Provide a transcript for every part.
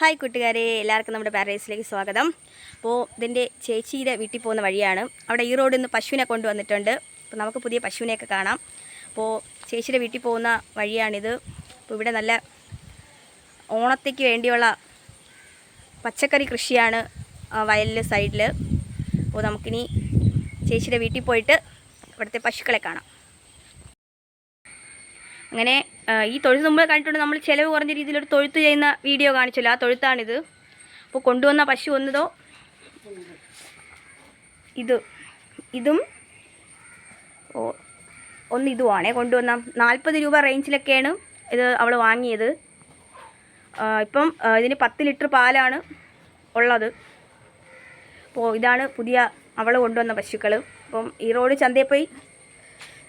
Hi കൂട്ടുകാരെ എല്ലാവർക്കും നമ്മുടെ പാരഡൈസിലേക്ക് സ്വാഗതം. അപ്പോൾ ഇതിന്റെ ചേച്ചിയുടെ വീട്ടിൽ പോകുന്ന വഴിയാണ്. അവിടെ ഈ റോഡിൽ നിന്ന് പശുവിനെ കൊണ്ടുവന്നിട്ടുണ്ട്. അപ്പോൾ നമുക്ക് പുതിയ പശുവിനെയൊക്കെ കാണാം. അപ്പോൾ ചേച്ചിയുടെ വീട്ടിൽ പോകുന്ന വഴിയാണിത്. അപ്പോൾ ഇവിടെ നല്ല ഓണത്തേക്ക് വേണ്ടിയുള്ള പച്ചക്കറി കൃഷിയാണ് വയലിൽ സൈഡിൽ. അപ്പോൾ നമുക്കിനി ചേച്ചിയുടെ വീട്ടിൽ പോയിട്ട് ഇവിടുത്തെ പശുക്കളെ കാണാം. അങ്ങനെ ഈ തൊഴുത്ത് മുമ്പ് കണ്ടിട്ടുണ്ട് നമ്മൾ ചിലവ് കുറഞ്ഞ രീതിയിലൊരു തൊഴുത്ത് ചെയ്യുന്ന വീഡിയോ കാണിച്ചല്ലോ ആ തൊഴുത്താണിത്. അപ്പോൾ കൊണ്ടുവന്ന പശു ഒന്നതോ? ഇത് ഇതും ഓ ഒന്ന് ഇതുമാണേ കൊണ്ടുവന്ന നാൽപ്പത് രൂപ റേഞ്ചിലൊക്കെയാണ് ഇത് അവൾ വാങ്ങിയത്. ഇപ്പം ഇതിന് പത്ത് ലിറ്റർ പാലാണ് ഉള്ളത്. അപ്പോൾ ഇതാണ് പുതിയ അവൾ കൊണ്ടുവന്ന പശുക്കൾ അപ്പം ഈ റോഡ് ചന്തയിൽ പോയി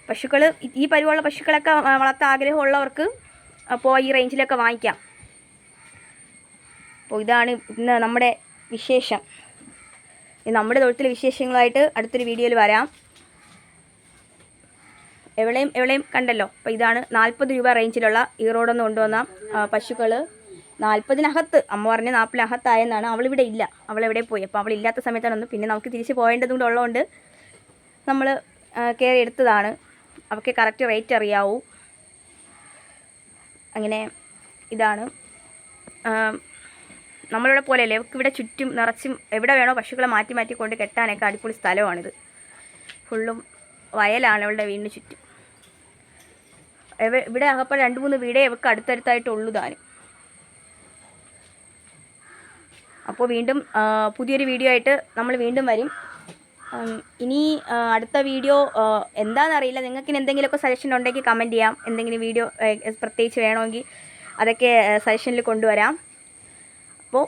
പശുക്കൾ ഈ പരിവുള്ള പശുക്കളൊക്കെ വളർത്താൻ ആഗ്രഹമുള്ളവർക്ക് അപ്പോൾ ഈ റേഞ്ചിലൊക്കെ വാങ്ങിക്കാം. അപ്പോൾ ഇതാണ് ഇന്ന് നമ്മുടെ വിശേഷം. നമ്മുടെ തൊഴുത്തിലെ വിശേഷങ്ങളായിട്ട് അടുത്തൊരു വീഡിയോയിൽ വരാം. എവിടെയും എവിടെയും കണ്ടല്ലോ? അപ്പോൾ ഇതാണ് നാൽപ്പത് രൂപ റേഞ്ചിലുള്ള ഈ റോഡൊന്ന് കൊണ്ടുവന്ന പശുക്കൾ നാൽപ്പതിനകത്ത് അമ്മ പറഞ്ഞ നാൽപ്പതിനകത്തായെന്നാണ് അവളിവിടെ ഇല്ല. അവളെവിടെ പോയി? അപ്പോൾ അവളില്ലാത്ത സമയത്താണ് ഒന്ന് പിന്നെ നമുക്ക് തിരിച്ച് പോകേണ്ടതും കൂടെ ഉള്ളതുകൊണ്ട് നമ്മൾ കയറി എടുത്തതാണ്. അവർക്ക് കറക്റ്റ് റേറ്റ് അറിയാവൂ. അങ്ങനെ ഇതാണ്. നമ്മളിവിടെ പോലെ പോലെയല്ലേ അവർക്ക് ഇവിടെ ചുറ്റും നിറച്ചും എവിടെ വേണോ പശുക്കളെ മാറ്റി മാറ്റി കൊണ്ട് കെട്ടാനൊക്കെ അടിപൊളി സ്ഥലമാണിത്. ഫുള്ളും വയലാണ് ഇവളുടെ വീടിന് ചുറ്റും. ഇവിടെ അകപ്പോൾ രണ്ട് മൂന്ന് വീടേ ഇവർക്ക് അടുത്തടുത്തായിട്ടുള്ളൂ താനും. അപ്പോൾ വീണ്ടും പുതിയൊരു വീഡിയോ ആയിട്ട് നമ്മൾ വീണ്ടും വരും. ഇനി അടുത്ത വീഡിയോ എന്താണെന്നറിയില്ല നിങ്ങൾക്ക് ഇനി എന്തെങ്കിലുമൊക്കെ സജഷൻ ഉണ്ടെങ്കിൽ കമന്റ് ചെയ്യാം. എന്തെങ്കിലും വീഡിയോ പ്രത്യേകിച്ച് വേണമെങ്കിൽ അതൊക്കെ സജഷനിൽ കൊണ്ടുവരാം. അപ്പോൾ